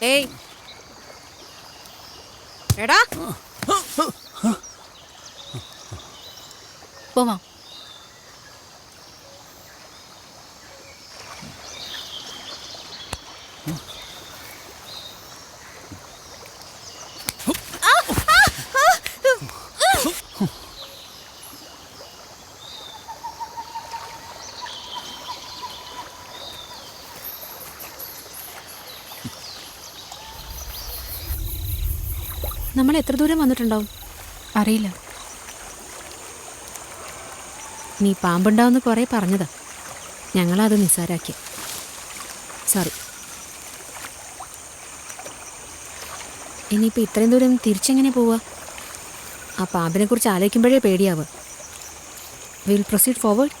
டேய் எடா போமா Huh? നമ്മൾ എത്ര ദൂരം വന്നിട്ടുണ്ടാവും? അറിയില്ല. നീ പാമ്പുണ്ടാവുന്ന കുറേ പറഞ്ഞതാ. ഞങ്ങളത് നിസ്സാരാക്കി സോറി. ഇനിയിപ്പോൾ ഇത്രയും ദൂരം തിരിച്ചെങ്ങനെ പോവുക ആ പാമ്പിനെ കുറിച്ച് ആലോചിക്കുമ്പോഴേ പേടിയാവുക വിൽ പ്രൊസീഡ് ഫോർവേഡ്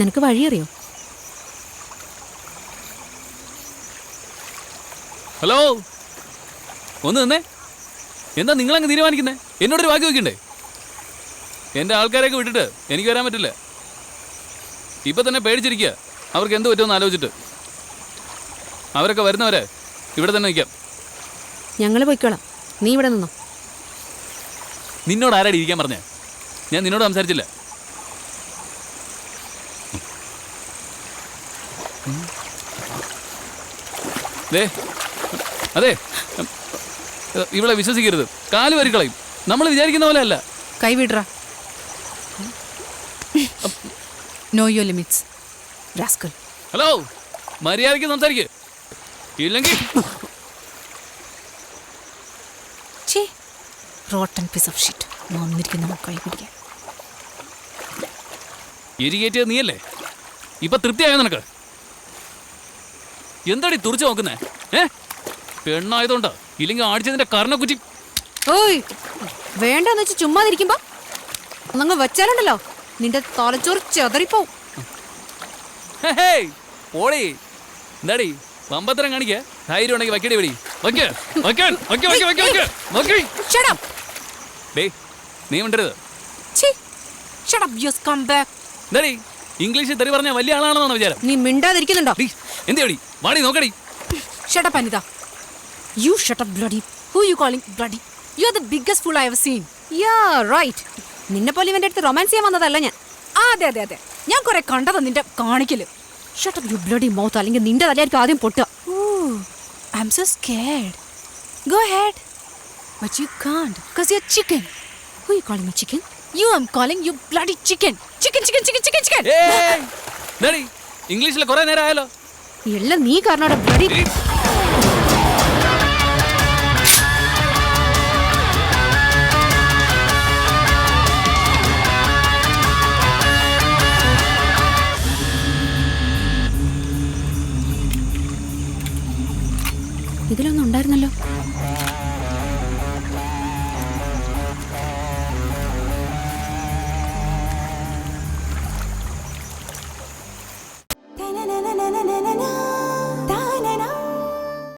നിനക്ക് വഴിയറിയോ? ഹലോ ഒന്ന് നിന്നേ. എന്താ നിങ്ങളങ്ങ് തീരുമാനിക്കുന്നേ? എന്നോടൊരു വാക്ക് വെക്കണ്ടേ എന്റെ ആൾക്കാരെയൊക്കെ വിട്ടിട്ട് എനിക്ക് വരാൻ പറ്റില്ല. ഇപ്പം തന്നെ പേടിച്ചിരിക്കുക അവർക്ക് എന്ത് പറ്റുമെന്ന് ആലോചിച്ചിട്ട്. അവരൊക്കെ വരുന്നവരെ ഇവിടെ തന്നെ നിൽക്കാം. ഞങ്ങൾ പോയിക്കോളാം. നീ ഇവിടെ നിന്നോ. നിന്നോട് ആരാടി ഇരിക്കാൻ പറഞ്ഞേ? ഞാൻ നിന്നോട് സംസാരിച്ചില്ല. അതെ. ഇവളെ വിശ്വസിക്കരുത്. കാൽ വരിക്കളയും. നമ്മൾ വിചാരിക്കുന്ന പോലെ അല്ല. കൈവിടറ നോ യോ ലിമിറ്റ്സ് ഹലോ മര്യാദയ്ക്ക് സംസാരിക്ക്. ഇല്ലെങ്കിൽ റോട്ടൻ പീസ് ഓഫ് ഷീറ്റ് വന്നിരിക്കുന്ന കൈ പിടിക്കാൻ. ഇരികേറ്റിയത് നീയല്ലേ? ഇപ്പൊ തൃപ്തിയായോ നിനക്ക്? എന്താടി തുറച്ചു നോക്കുന്നേ? ഏ? പെണ്ണായതുകൊണ്ടാ? ഇല്ലെങ്കിൽ ആടിച്ചതിന്റെ കർണക്കുറ്റി ഓയ് വേണ്ടെന്ന് വെച്ച് ചുമ്മാതിരിക്കുമ്പോ ഒന്നങ്ങ് വെച്ചാലുണ്ടല്ലോ. നിന്റെ തലച്ചോറ് എന്താടി? പമ്പത്തരം കാണിക്ക. ധൈര്യം ഉണ്ടെങ്കിൽ വയ്ക്കടി വെടി! ഡേ നീ മിണ്ടരുത്! എന്താടി? ഇംഗ്ലീഷിൽ തെറി പറഞ്ഞ വലിയ ആളാണെന്നാണ് വിചാരം. നീ മിണ്ടാതിരിക്കുന്നുണ്ടോ? എന്ത് വാടി നോക്കടി. Shut up Anita. You shut up, bloody. Who you calling bloody? You are the biggest fool I ever seen. Yeah, right. നിന്നെ പോലെ ഇവന്റെ അടുത്ത് റൊമാൻസ് ചെയ്യാൻ വന്നതല്ല ഞാൻ ആ അതെ അതെ അതെ ഞാൻ കുറെ കണ്ടതാ നിന്റെ കാണിക്കൽ shut up you bloody mouth അല്ലെങ്കിൽ നിന്റെ തലയായിരിക്കും ആദ്യം പൊട്ടുക Ooh, I'm so scared. Go ahead. But you can't, because you're chicken. Who you calling me chicken? You I'm calling you bloody chicken. Chicken, chicken, chicken, chicken, chicken. ഏയ് എന്താടി ഇംഗ്ലീഷിൽ കുറെ നേരം ആയാലോ എല്ലാം നീ കാരണോടെ ബ്ലഡി ഇതിലൊന്നും ഉണ്ടായിരുന്നല്ലോ.